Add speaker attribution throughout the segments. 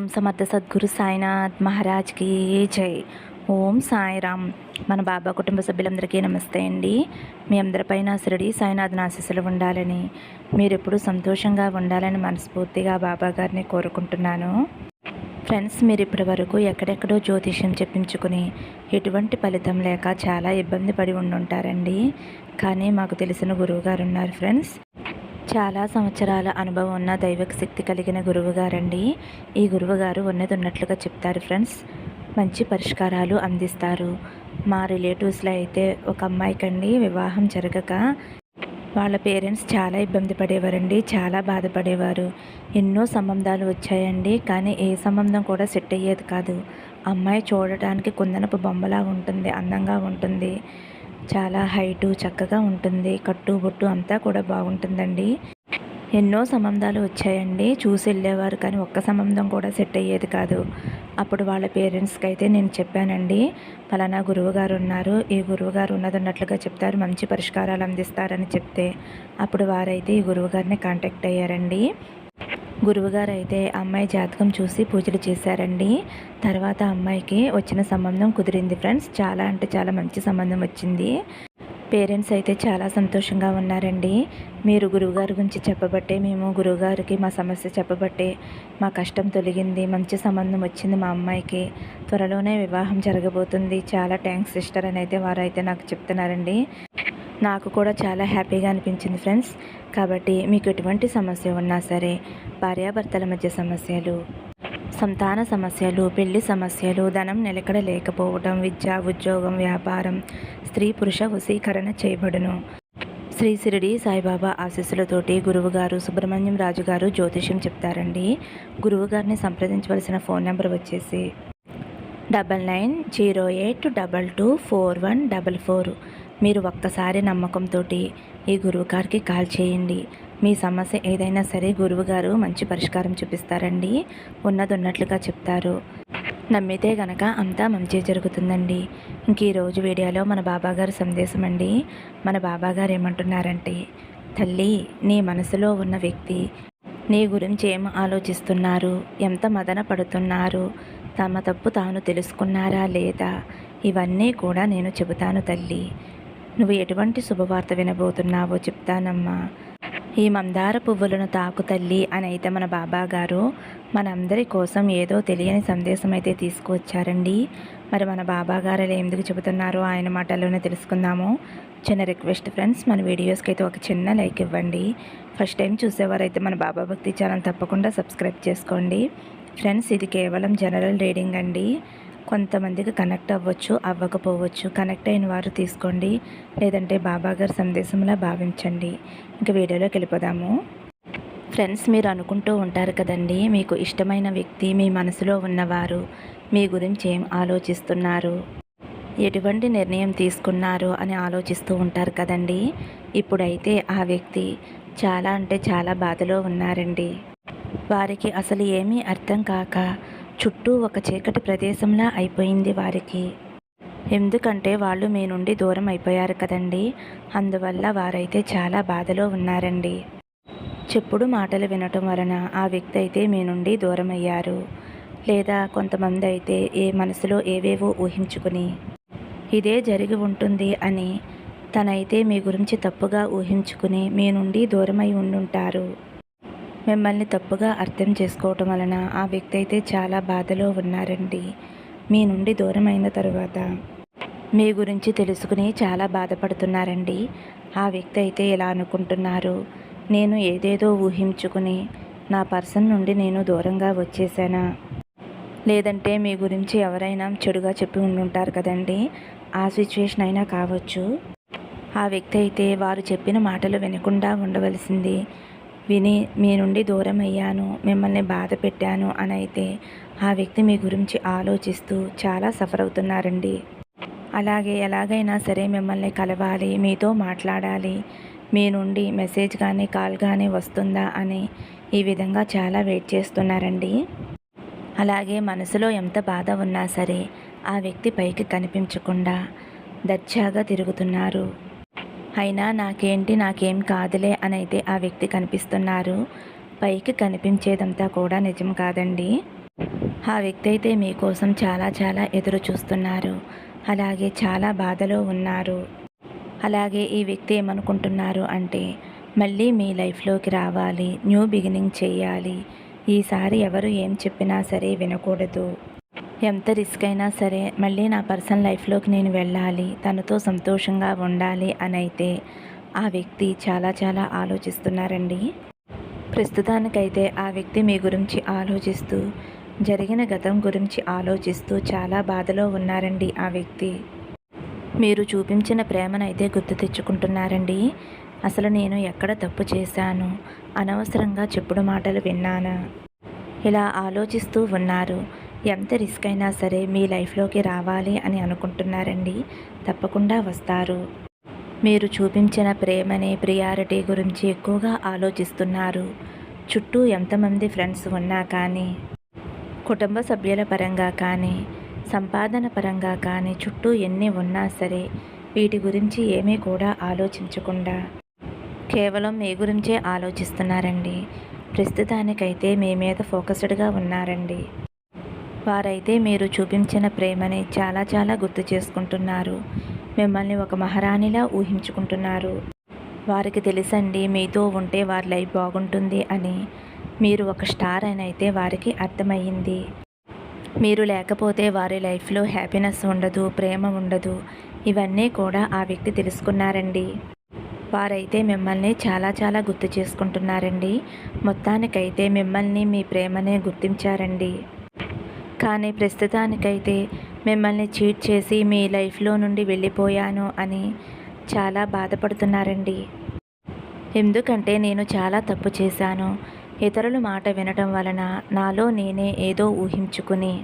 Speaker 1: ఓం సమర్థ సద్గురు సాయినాథ్ మహారాజ్కి జై. ఓం సాయిరామ్. మన బాబా కుటుంబ సభ్యులందరికీ నమస్తే అండి. మీ అందరిపైన శిరడి సాయినాథ్ ఆశీస్సులు ఉండాలని మీరెప్పుడు సంతోషంగా ఉండాలని మనస్ఫూర్తిగా బాబా గారిని కోరుకుంటున్నాను. ఫ్రెండ్స్ మీరు ఇప్పటి వరకు ఎక్కడెక్కడో జ్యోతిష్యం చెప్పించుకుని ఎటువంటి ఫలితం లేక చాలా ఇబ్బంది పడి ఉండుంటారండి. కానీ మాకు తెలిసిన గురువుగారు ఉన్నారు ఫ్రెండ్స్. చాలా సంవత్సరాల అనుభవం ఉన్న దైవక శక్తి కలిగిన గురువు గారండి ఈ గురువు గారు ఉన్నది ఉన్నట్లుగా చెప్తారు ఫ్రెండ్స్. మంచి పరిష్కారాలు అందిస్తారు. మా రిలేటివ్స్లో అయితే ఒక అమ్మాయికండి వివాహం జరగక వాళ్ళ పేరెంట్స్ చాలా ఇబ్బంది పడేవారండి చాలా బాధపడేవారు. ఎన్నో సంబంధాలు వచ్చాయండి కానీ ఏ సంబంధం కూడా సెట్ అయ్యేది కాదు. అమ్మాయి చూడటానికి కుందనపు బొమ్మలా ఉంటుంది అందంగా ఉంటుంది. చాలా హైటు చక్కగా ఉంటుంది. కట్టు బొట్టు అంతా కూడా బాగుంటుందండి. ఎన్నో సంబంధాలు వచ్చాయండి. చూసి వెళ్ళేవారు కానీ ఒక్క సంబంధం కూడా సెట్ అయ్యేది కాదు. అప్పుడు వాళ్ళ పేరెంట్స్కి అయితే నేను చెప్పానండి. ఫలానా గురువు గారు ఉన్నారు. ఈ గురువు గారు ఉన్నది ఉన్నట్లుగా చెప్తారు. మంచి పరిష్కారాలు అందిస్తారని చెప్తే అప్పుడు వారైతే ఈ గురువు గారిని కాంటాక్ట్ అయ్యారండి. గురువుగారు అయితే అమ్మాయి జాతకం చూసి పూజలు చేశారండి. తర్వాత అమ్మాయికి వచ్చిన సంబంధం కుదిరింది ఫ్రెండ్స్. చాలా అంటే చాలా మంచి సంబంధం వచ్చింది. పేరెంట్స్ అయితే చాలా సంతోషంగా ఉన్నారండి. మీరు గురువుగారి గురించి చెప్పబట్టే మేము గురువుగారికి మా సమస్య చెప్పబట్టే మా కష్టం తొలగింది మంచి సంబంధం వచ్చింది మా అమ్మాయికి. త్వరలోనే వివాహం జరగబోతుంది. చాలా థ్యాంక్స్ సిస్టర్ అని అయితే వారు అయితే నాకు చెప్తున్నారండి. నాకు కూడా చాలా హ్యాపీగా అనిపించింది ఫ్రెండ్స్. కాబట్టి మీకు ఎటువంటి సమస్య ఉన్నా సరే భార్యాభర్తల మధ్య సమస్యలు సంతాన సమస్యలు పెళ్ళి సమస్యలు ధనం నిలకడ లేకపోవడం విద్య ఉద్యోగం వ్యాపారం స్త్రీ పురుష వశీకరణ చేయబడును. శ్రీ సిరిడి సాయిబాబా ఆశీస్సులతోటి గురువుగారు సుబ్రహ్మణ్యం రాజు గారు జ్యోతిష్యం చెప్తారండి. గురువుగారిని సంప్రదించవలసిన ఫోన్ నెంబర్ వచ్చేసి double nine zero eight double two four one double four. మీరు ఒక్కసారి నమ్మకంతో ఈ గురువు గారికి కాల్ చేయండి. మీ సమస్య ఏదైనా సరే గురువు గారు మంచి పరిష్కారం చూపిస్తారండి. ఉన్నది ఉన్నట్లుగా చెప్తారు. నమ్మితే గనక అంతా మంచి జరుగుతుందండి. ఇంక ఈరోజు వీడియోలో మన బాబాగారు సందేశం అండి. మన బాబాగారు ఏమంటున్నారంటే తల్లి నీ మనసులో ఉన్న వ్యక్తి నీ గురించి ఏం ఆలోచిస్తున్నారు? ఎంత మదన పడుతున్నారు? తమ తప్పు తాను తెలుసుకున్నారా లేదా? ఇవన్నీ కూడా నేను చెబుతాను తల్లి. నువ్వు ఎటువంటి శుభవార్త వినబోతున్నావో చెప్తానమ్మా. ఈ మందార పువ్వులను తాకు తల్లి అని అయితే మన బాబా గారు మనందరి కోసం ఏదో తెలియని సందేశం అయితే తీసుకువచ్చారండి. మరి మన బాబా గారు అలా ఎందుకు చెబుతున్నారో ఆయన మాటల్లోనే తెలుసుకుందాము. చిన్న రిక్వెస్ట్ ఫ్రెండ్స్ మన వీడియోస్కి అయితే ఒక చిన్న లైక్ ఇవ్వండి. ఫస్ట్ టైం చూసేవారైతే మన బాబా భక్తి ఛానల్ తప్పకుండా సబ్స్క్రైబ్ చేసుకోండి. ఫ్రెండ్స్ ఇది కేవలం జనరల్ రీడింగ్ అండి. కొంతమందికి కనెక్ట్ అవ్వచ్చు అవ్వకపోవచ్చు. కనెక్ట్ అయిన వారు తీసుకోండి. లేదంటే బాబాగారి సందేశంలా భావించండి. ఇంకా వీడియోలోకి వెళ్ళిపోదాము. ఫ్రెండ్స్ మీరు అనుకుంటూ ఉంటారు కదండి మీకు ఇష్టమైన వ్యక్తి మీ మనసులో ఉన్నవారు మీ గురించి ఏం ఆలోచిస్తున్నారు? ఎటువంటి నిర్ణయం తీసుకున్నారు అని ఆలోచిస్తూ ఉంటారు కదండి. ఇప్పుడైతే ఆ వ్యక్తి చాలా అంటే చాలా బాధలో ఉన్నారండి. వారికి అసలు ఏమీ అర్థం కాక చుట్టూ ఒక చీకటి ప్రదేశంలా అయిపోయింది వారికి. ఎందుకంటే వాళ్ళు మీ నుండి దూరం అయిపోయారు కదండి. అందువల్ల వారైతే చాలా బాధలో ఉన్నారండి. చెప్పుడు మాటలు వినటం వలన ఆ వ్యక్తి అయితే మీ నుండి దూరం అయ్యారు లేదా కొంతమంది అయితే ఏ మనసులో ఏవేవో ఊహించుకుని ఇదే జరిగి ఉంటుంది అని తనైతే మీ గురించి తప్పుగా ఊహించుకుని మీ నుండి దూరమై ఉండుంటారు. మిమ్మల్ని తప్పుగా అర్థం చేసుకోవటం వలన ఆ వ్యక్తి అయితే చాలా బాధలో ఉన్నారండి. మీ నుండి దూరమైన తరువాత మీ గురించి తెలుసుకుని చాలా బాధపడుతున్నారండి. ఆ వ్యక్తి అయితే ఇలా అనుకుంటున్నారు? నేను ఏదేదో ఊహించుకుని నా పర్సన్ నుండి నేను దూరంగా వచ్చేసానా? లేదంటే మీ గురించి ఎవరైనా చెడుగా చెప్పి ఉండుంటారు కదండి. ఆ సిచ్యువేషన్ అయినా కావచ్చు. ఆ వ్యక్తి అయితే వారు చెప్పిన మాటలు వినకుండా ఉండవలసింది. విని మీ నుండి దూరం అయ్యాను మిమ్మల్ని బాధ పెట్టాను అని అయితే ఆ వ్యక్తి మీ గురించి ఆలోచిస్తూ చాలా సఫర్ అవుతున్నారండి అలాగే ఎలాగైనా సరే మిమ్మల్ని కలవాలి మీతో మాట్లాడాలి మీ నుండి మెసేజ్ కానీ కాల్ కానీ వస్తుందా అని ఈ విధంగా చాలా వెయిట్ చేస్తున్నారండి. అలాగే మనసులో ఎంత బాధ ఉన్నా సరే ఆ వ్యక్తి పైకి కనిపించకుండా దర్జాగా తిరుగుతున్నారు. అయినా నాకేంటి నాకేం కాదులే అని అయితే ఆ వ్యక్తి కనిపిస్తున్నారు. పైకి కనిపించేదంతా కూడా నిజం కాదండి. ఆ వ్యక్తి అయితే మీకోసం చాలా చాలా ఎదురు చూస్తున్నారు. అలాగే చాలా బాధలో ఉన్నారు. అలాగే ఈ వ్యక్తి ఏమనుకుంటున్నారు అంటే మళ్ళీ మీ లైఫ్లోకి రావాలి న్యూ బిగినింగ్ చేయాలి. ఈసారి ఎవరు ఏం చెప్పినా సరే వినకూడదు. ఎంత రిస్క్ అయినా సరే మళ్ళీ నా పర్సనల్ లైఫ్లోకి నేను వెళ్ళాలి తనతో సంతోషంగా ఉండాలి అని అయితే ఆ వ్యక్తి చాలా చాలా ఆలోచిస్తున్నారండి. ప్రస్తుతానికైతే ఆ వ్యక్తి మీ గురించి ఆలోచిస్తూ జరిగిన గతం గురించి ఆలోచిస్తూ చాలా బాధలో ఉన్నారండి ఆ వ్యక్తి. మీరు చూపించిన ప్రేమనైతే గుర్తు తెచ్చుకుంటున్నారండి. అసలు నేను ఎక్కడ తప్పు చేశాను? అనవసరంగా చెప్పుడు మాటలు విన్నానా? ఇలా ఆలోచిస్తూ ఉన్నారు. ఎంత రిస్క్ అయినా సరే మీ లైఫ్లోకి రావాలి అని అనుకుంటున్నారండి. తప్పకుండా వస్తారు. మీరు చూపించిన ప్రేమని ప్రియారిటీ గురించి ఎక్కువగా ఆలోచిస్తున్నారు. చుట్టూ ఎంతమంది ఫ్రెండ్స్ ఉన్నా కానీ కుటుంబ సభ్యుల పరంగా కానీ సంపాదన పరంగా కానీ చుట్టూ ఎన్ని ఉన్నా సరే వీటి గురించి ఏమీ కూడా ఆలోచించకుండా కేవలం మీ గురించే ఆలోచిస్తున్నారండి. ప్రస్తుతానికైతే మీ మీద ఫోకస్డ్గా ఉన్నారండి. వారైతే మీరు చూపించిన ప్రేమని చాలా చాలా గుర్తు చేసుకుంటున్నారు. మిమ్మల్ని ఒక మహారాణిలా ఊహించుకుంటున్నారు. వారికి తెలుసండి మీతో ఉంటే వారి లైఫ్ బాగుంటుంది అని. మీరు ఒక స్టార్ అని అయితే వారికి అర్థమయ్యింది. మీరు లేకపోతే వారి లైఫ్లో హ్యాపీనెస్ ఉండదు ప్రేమ ఉండదు. ఇవన్నీ కూడా ఆ వ్యక్తి తెలుసుకున్నారండి. వారైతే మిమ్మల్ని చాలా చాలా గుర్తు చేసుకుంటున్నారండి. మొత్తానికైతే మిమ్మల్ని మీ ప్రేమనే గుర్తించారండి. కానీ ప్రస్తుతానికైతే మిమ్మల్ని చీట్ చేసి మీ లైఫ్లో నుండి వెళ్ళిపోయాను అని చాలా బాధపడుతున్నారండి. ఎందుకంటే నేను చాలా తప్పు చేశాను. ఇతరుల మాట వినటం వలన నాలో నేనే ఏదో ఊహించుకుని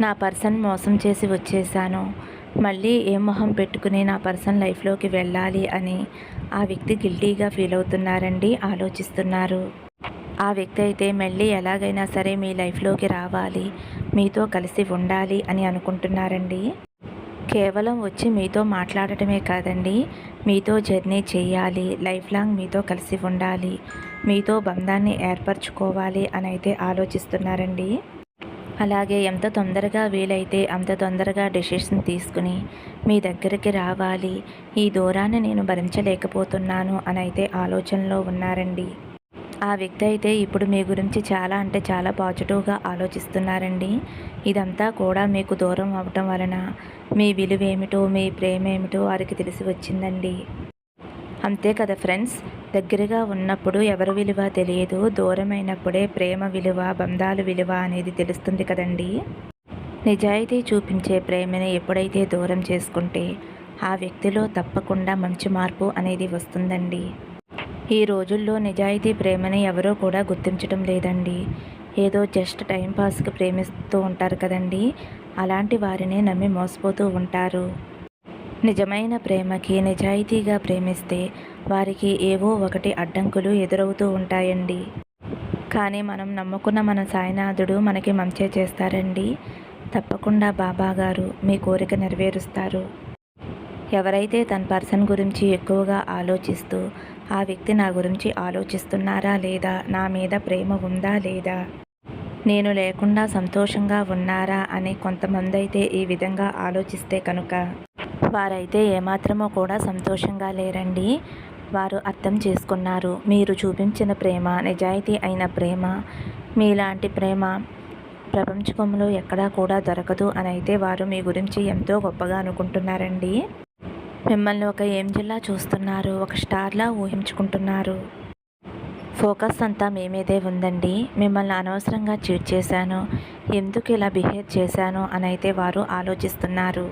Speaker 1: నా పర్సన్ మోసం చేసి వచ్చేసాను మళ్ళీ ఏ మొహం పెట్టుకుని నా పర్సన్ లైఫ్లోకి వెళ్ళాలి అని ఆ వ్యక్తి గిల్టీగా ఫీల్ అవుతున్నారండి ఆలోచిస్తున్నారు. ఆ వ్యక్తి అయితే మళ్ళీ ఎలాగైనా సరే మీ లైఫ్లోకి రావాలి మీతో కలిసి ఉండాలి అని అనుకుంటున్నారండి. కేవలం వచ్చి మీతో మాట్లాడటమే కాదండి మీతో జర్నీ చేయాలి లైఫ్ లాంగ్ మీతో కలిసి ఉండాలి మీతో బంధాన్ని ఏర్పరచుకోవాలి అని అయితే ఆలోచిస్తున్నారండి. అలాగే ఎంత తొందరగా వీలైతే అంత తొందరగా డెసిషన్ తీసుకుని మీ దగ్గరికి రావాలి ఈ దూరాన్ని నేను భరించలేకపోతున్నాను అని అయితే ఆలోచనలో ఉన్నారండి. ఆ వ్యక్తి అయితే ఇప్పుడు మీ గురించి చాలా అంటే చాలా పాజిటివ్గా ఆలోచిస్తున్నారండి. ఇదంతా కూడా మీకు దూరం అవ్వటం వలన మీ విలువ ఏమిటో మీ ప్రేమ ఏమిటో వారికి తెలిసి వచ్చిందండి. అంతే కదా ఫ్రెండ్స్? దగ్గరగా ఉన్నప్పుడు ఎవరి విలువ తెలియదు దూరమైనప్పుడే ప్రేమ విలువ బంధాల విలువ అనేది తెలుస్తుంది కదండి. నిజాయితీ చూపించే ప్రేమని ఎప్పుడైతే దూరం చేసుకుంటే ఆ వ్యక్తిలో తప్పకుండా మంచి మార్పు అనేది వస్తుందండి. ఈ రోజుల్లో నిజాయితీ ప్రేమని ఎవరో కూడా గుర్తించడం లేదండి. ఏదో జస్ట్ టైంపాస్కి ప్రేమిస్తూ ఉంటారు కదండి. అలాంటి వారిని నమ్మి మోసపోతూ ఉంటారు. నిజమైన ప్రేమకి నిజాయితీగా ప్రేమిస్తే వారికి ఏవో ఒకటి అడ్డంకులు ఎదురవుతూ ఉంటాయండి. కానీ మనం నమ్ముకున్న మన సాయినాథుడు మనకి మంచే చేస్తారండి. తప్పకుండా బాబా గారు మీ కోరిక నెరవేరుస్తారు. ఎవరైతే తన పర్సన్ గురించి ఎక్కువగా ఆలోచిస్తూ ఆ వ్యక్తి నా గురించి ఆలోచిస్తున్నారా లేదా నా మీద ప్రేమ ఉందా లేదా నేను లేకుండా సంతోషంగా ఉన్నారా అని కొంతమంది అయితే ఈ విధంగా ఆలోచిస్తే కనుక వారైతే ఏమాత్రమో కూడా సంతోషంగా లేరండి. వారు అర్థం చేసుకున్నారు మీరు చూపించిన ప్రేమ నిజాయితీ అయిన ప్రేమ మీలాంటి ప్రేమ ప్రపంచకంలో ఎక్కడా కూడా దొరకదు అని అయితే వారు మీ గురించి ఎంతో గొప్పగా అనుకుంటున్నారండి. మిమ్మల్ని ఒక ఏంజిల్లా చూస్తున్నారు ఒక స్టార్లా ఊహించుకుంటున్నారు. ఫోకస్ అంతా మీ మీదే ఉందండి. మిమ్మల్ని అనవసరంగా చీట్ చేశాను. ఎందుకు ఇలా బిహేవ్ చేశాను అని అయితే వారు ఆలోచిస్తున్నారు.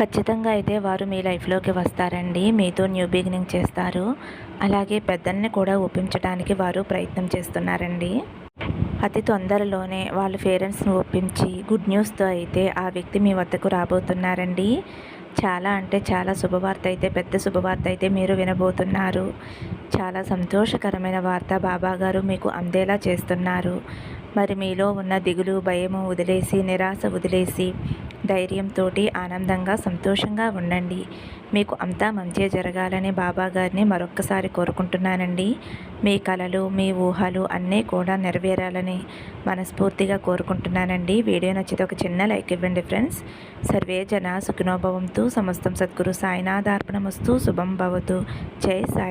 Speaker 1: ఖచ్చితంగా అయితే వారు మీ లైఫ్లోకి వస్తారండి. మీతో న్యూ బిగినింగ్ చేస్తారు. అలాగే పెద్దల్ని కూడా ఒప్పించడానికి వారు ప్రయత్నం చేస్తున్నారండి. అతి తొందరలోనే వాళ్ళ పేరెంట్స్ని ఒప్పించి గుడ్ న్యూస్తో అయితే ఆ వ్యక్తి మీ వద్దకు రాబోతున్నారండి. చాలా అంటే చాలా శుభవార్త అయితే పెద్ద శుభవార్త అయితే మీరు వినబోతున్నారు. చాలా సంతోషకరమైన వార్త బాబా గారు మీకు అందేలా చేస్తున్నారు. మరి మీలో ఉన్న దిగులు భయము వదిలేసి నిరాశ వదిలేసి ధైర్యంతో ఆనందంగా సంతోషంగా ఉండండి. మీకు అంతా మంచి జరగాలని బాబా గారిని మరొక్కసారి కోరుకుంటున్నానండి. మీ కళలు మీ ఊహలు అన్నీ కూడా నెరవేరాలని మనస్ఫూర్తిగా కోరుకుంటున్నానండి. వీడియో నచ్చితే ఒక చిన్న లైక్ ఇవ్వండి ఫ్రెండ్స్. సర్వే జన సుఖినోభవంతో. సమస్తం సద్గురు సాయినాథార్పణమస్తు. శుభం భవతు. జై సాయి